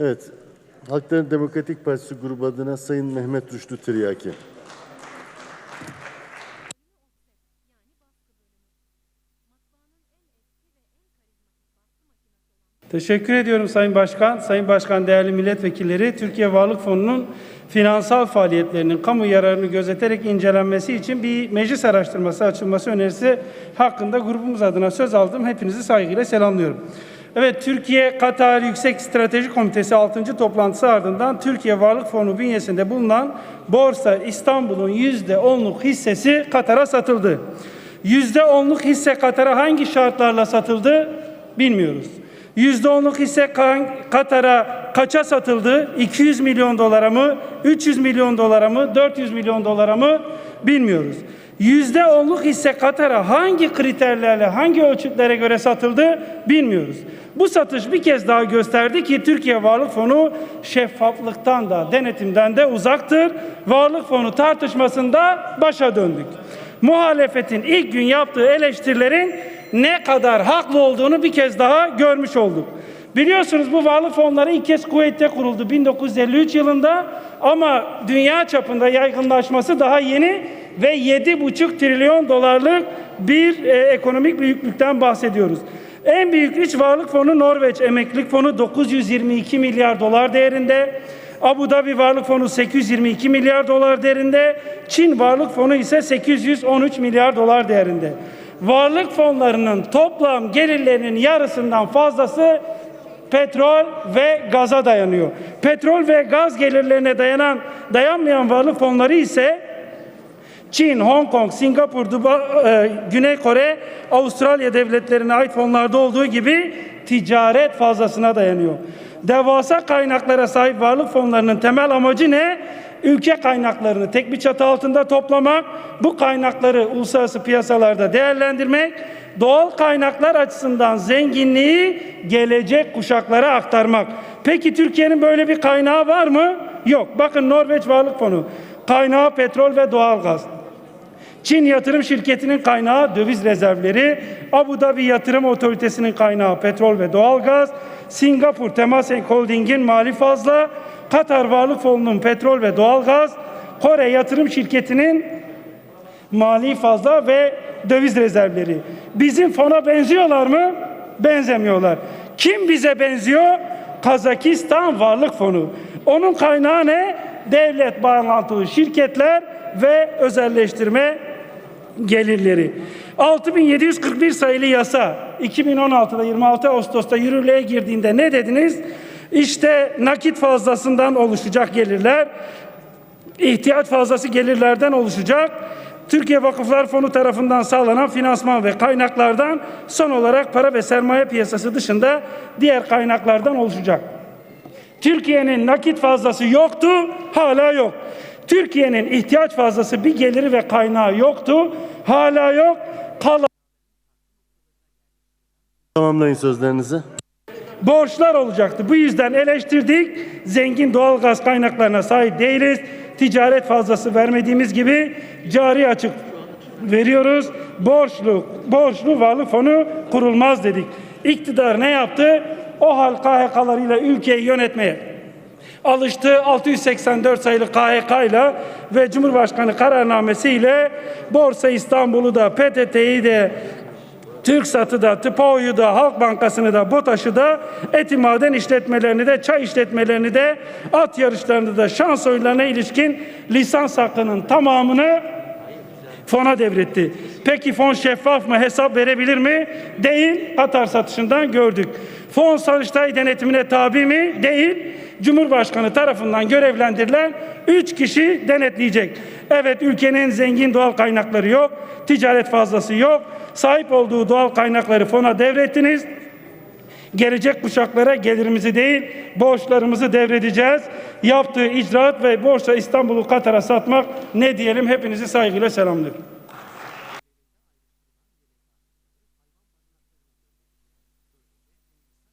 Evet. Halkların Demokratik Partisi grubu adına Sayın Mehmet Rüştü Tiryaki. Teşekkür ediyorum Sayın Başkan. Sayın Başkan, değerli milletvekilleri, Türkiye Varlık Fonu'nun finansal faaliyetlerinin kamu yararını gözeterek incelenmesi için bir meclis araştırması açılması önerisi hakkında grubumuz adına söz aldım. Hepinizi saygıyla selamlıyorum. Evet, Türkiye Katar Yüksek Strateji Komitesi 6. toplantısı ardından Türkiye Varlık Fonu bünyesinde bulunan Borsa İstanbul'un %10'luk hissesi Katar'a satıldı. %10'luk hisse Katar'a hangi şartlarla satıldı bilmiyoruz. %10'luk hisse Ka- Katar'a kaça satıldı? 200 milyon dolara mı? 300 milyon dolara mı? 400 milyon dolara mı? Bilmiyoruz. %10'luk hisse Katar'a hangi kriterlerle, hangi ölçütlere göre satıldı? Bilmiyoruz. Bu satış bir kez daha gösterdi ki Türkiye Varlık Fonu şeffaflıktan da, denetimden de uzaktır. Varlık Fonu tartışmasında başa döndük muhalefetin ilk gün yaptığı eleştirilerin ne kadar haklı olduğunu bir kez daha görmüş olduk. Biliyorsunuz bu varlık fonları ilk kez Kuveyt'te kuruldu 1953 yılında ama dünya çapında yaygınlaşması daha yeni ve 7,5 trilyon dolarlık bir e, ekonomik büyüklükten bahsediyoruz. En büyük üç varlık fonu Norveç Emeklilik Fonu 922 milyar dolar değerinde. Abu Dhabi Varlık Fonu 822 milyar dolar değerinde, Çin Varlık Fonu ise 813 milyar dolar değerinde. Varlık fonlarının toplam gelirlerinin yarısından fazlası petrol ve gaza dayanıyor. Petrol ve gaz gelirlerine dayanan dayanmayan varlık fonları ise Çin, Hong Kong, Singapur, Dubai, e, Güney Kore, Avustralya devletlerine ait fonlarda olduğu gibi ticaret fazlasına dayanıyor. Devasa kaynaklara sahip varlık fonlarının temel amacı ne? Ülke kaynaklarını tek bir çatı altında toplamak, bu kaynakları uluslararası piyasalarda değerlendirmek, doğal kaynaklar açısından zenginliği gelecek kuşaklara aktarmak. Peki Türkiye'nin böyle bir kaynağı var mı? Yok. Bakın Norveç Varlık Fonu. Kaynağı petrol ve doğalgaz. Çin yatırım şirketinin kaynağı döviz rezervleri, Abu Dhabi Yatırım Otoritesi'nin kaynağı petrol ve doğalgaz, Singapur Temasek Holding'in mali fazla, Katar Varlık Fonu'nun petrol ve doğalgaz, Kore Yatırım Şirketi'nin mali fazla ve döviz rezervleri. Bizim fona benziyorlar mı? Benzemiyorlar. Kim bize benziyor? Kazakistan Varlık Fonu. Onun kaynağı ne? Devlet bağlantılı şirketler ve özelleştirme gelirleri. 6741 sayılı yasa 2016'da 26 Ağustos'ta yürürlüğe girdiğinde ne dediniz? İşte nakit fazlasından oluşacak gelirler, ihtiyaç fazlası gelirlerden oluşacak. Türkiye Vakıflar Fonu tarafından sağlanan finansman ve kaynaklardan son olarak para ve sermaye piyasası dışında diğer kaynaklardan oluşacak. Türkiye'nin nakit fazlası yoktu, hala yok. Türkiye'nin ihtiyaç fazlası bir geliri ve kaynağı yoktu, hala yok. Kalan Tamamlayın sözlerinizi. borçlar olacaktı. Bu yüzden eleştirdik. Zengin doğal gaz kaynaklarına sahip değiliz. Ticaret fazlası vermediğimiz gibi cari açık veriyoruz. Borçlu, borçlu varlık fonu kurulmaz dedik. İktidar ne yaptı? O hal KHK'larıyla ülkeyi yönetmeye alıştı. 684 sayılı KHK ile ve Cumhurbaşkanı kararnamesiyle Borsa İstanbul'u da PTT'yi de TürkSat'ı da, TPO'yu da, Halk Bankası'nı da, BOTAŞ'ı da, eti maden işletmelerini de, çay işletmelerini de, at yarışlarını da, şans oyunlarına ilişkin lisans hakkının tamamını fona devretti. Peki fon şeffaf mı, hesap verebilir mi? Değil, Katar satışından gördük. Fon Sarıştay denetimine tabi mi? Değil. Cumhurbaşkanı tarafından görevlendirilen 3 kişi denetleyecek. Evet ülkenin zengin doğal kaynakları yok, ticaret fazlası yok. Sahip olduğu doğal kaynakları fona devrettiniz. Gelecek kuşaklara gelirimizi değil, borçlarımızı devredeceğiz. Yaptığı icraat ve borsa İstanbul'u Katar'a satmak ne diyelim hepinizi saygıyla selamlıyorum.